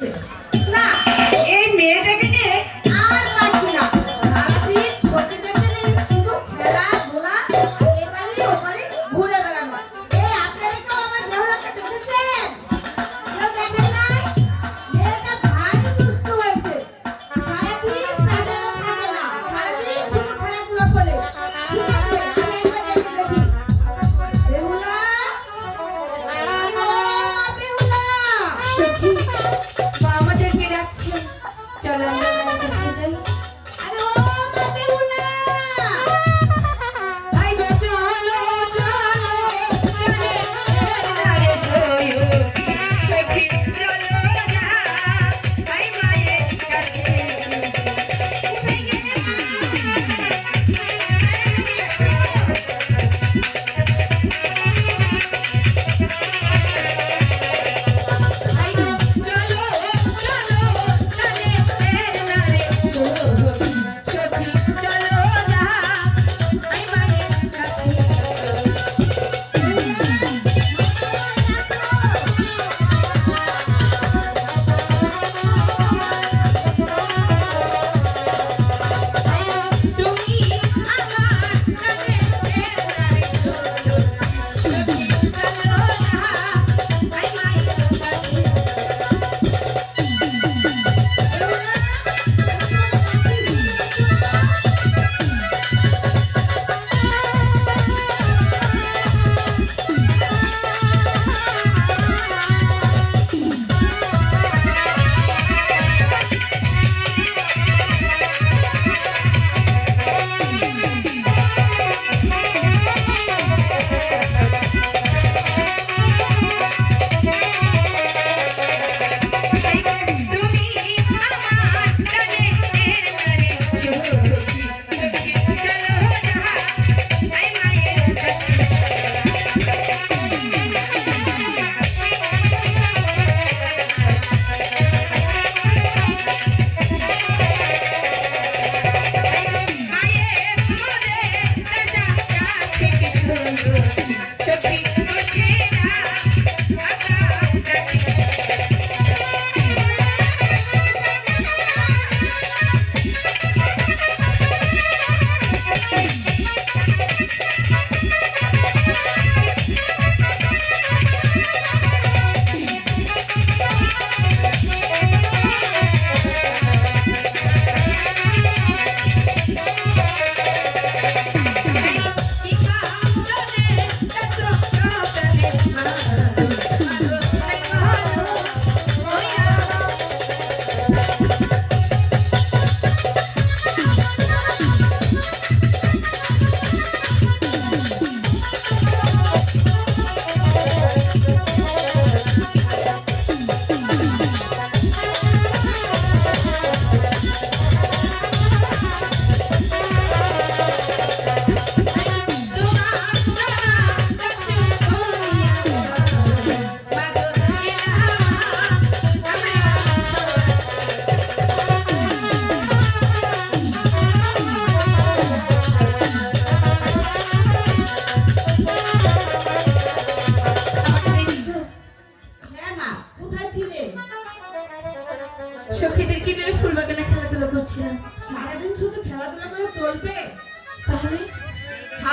Yeah.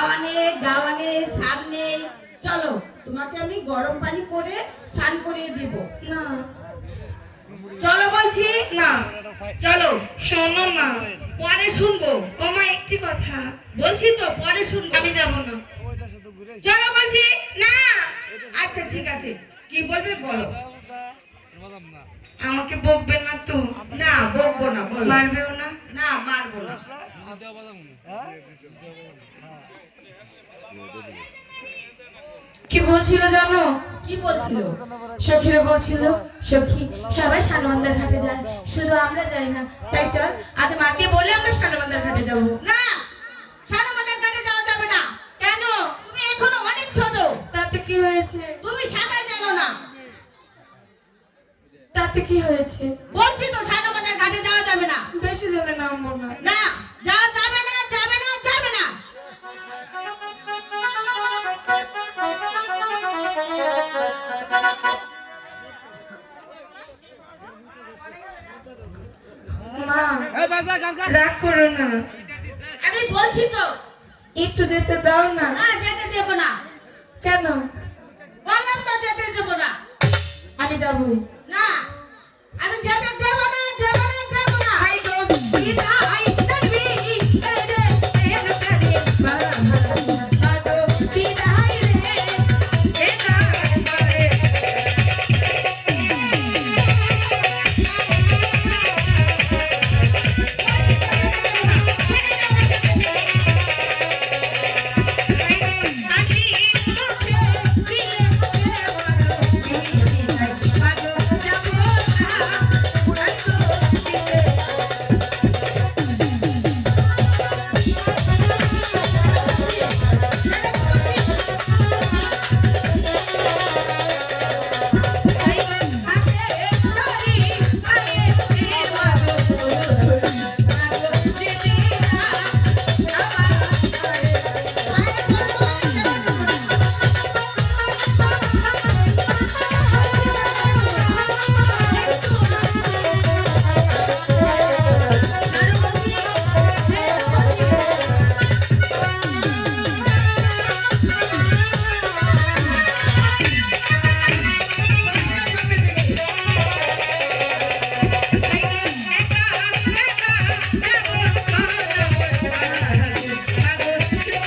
খাওয়া নেই দাওয়া নেই স্নান নেই চলো তোমাকে আমি গরম পানি করে স্নান করিয়ে দেব। না। চলো বলছি না। চলো শোনো না। পরে শুনব। মা একটি কথা। বলছি তো পরে শুনব। আমি যাব না। চলো বলছি না। আচ্ছা ঠিক আছে। কি বলবে বলো। আমাকে বকবেন না তো। না বকবো না মারবেও না? না মারবো না। কি বলছিল জানো? কি বলছিল? সখীরা বলছিল সখী সবাই সানবান্দার ঘাটে যায়। শুধু আমরা যাই না। তাই চল আজ মাকে বলে আমরা সানবান্দার ঘাটে যাব। না! সারাবাজার ঘাটে যাওয়া যাবে না। কেন? তুমি এখনও অনেক ছোট। তাতে কি হয়েছে? তুমি সাঁতার জানো না। তাতে কি হয়েছে? বলছি তো সারাবাজার ঘাটে যাওয়া যাবে না। বেশি জলে নামবো না। না যাওয়া যাবে না যাবে না যাবে না। আমি বলছি তো। একটু যেতে দাও না। না যেতে দেব না। কেন? বললাম তো যেতে দেব না। আমি যাব।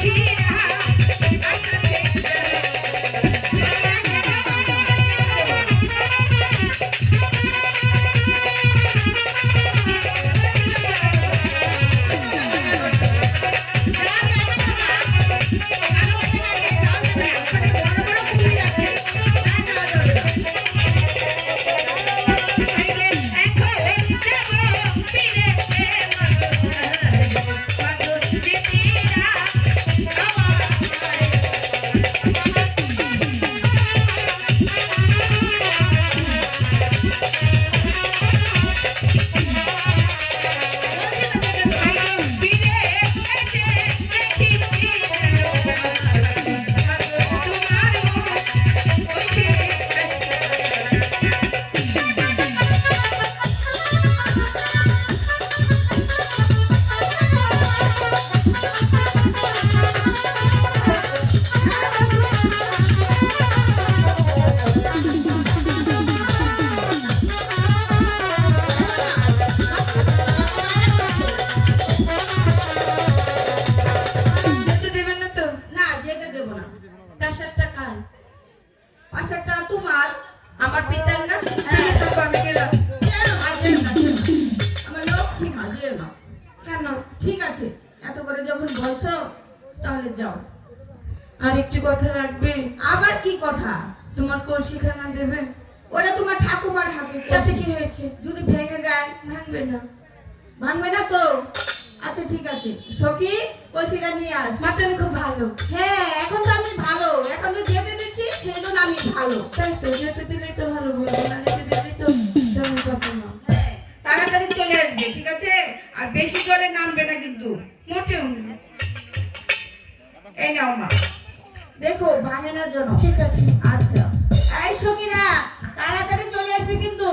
যেতে ভেঙে যায়। ভাঙবে না। ভাঙবে না তো? আচ্ছা ঠিক আছে। সখী কলসিটা নিয়ে আস মা তুমি খুব ভালো। হ্যাঁ এখন তো আমি ভালো। এখন তো যেতে দিচ্ছি সেই জন্য আমি ভালো। তাই তো যেতে দিলেই তো ভালো বলব না যেতে দিলেই তো তেমন পছন্দ তাড়াতাড়ি চলে আসবে ঠিক আছে? আর বেশি জলে নামবে না কিন্তু। মোটেও না। এই নাও মা। দেখো ভাঙে না জন্য ঠিক আছে। আচ্ছা। এই সখীরা তাড়াতাড়ি চলে আসবে কিন্তু।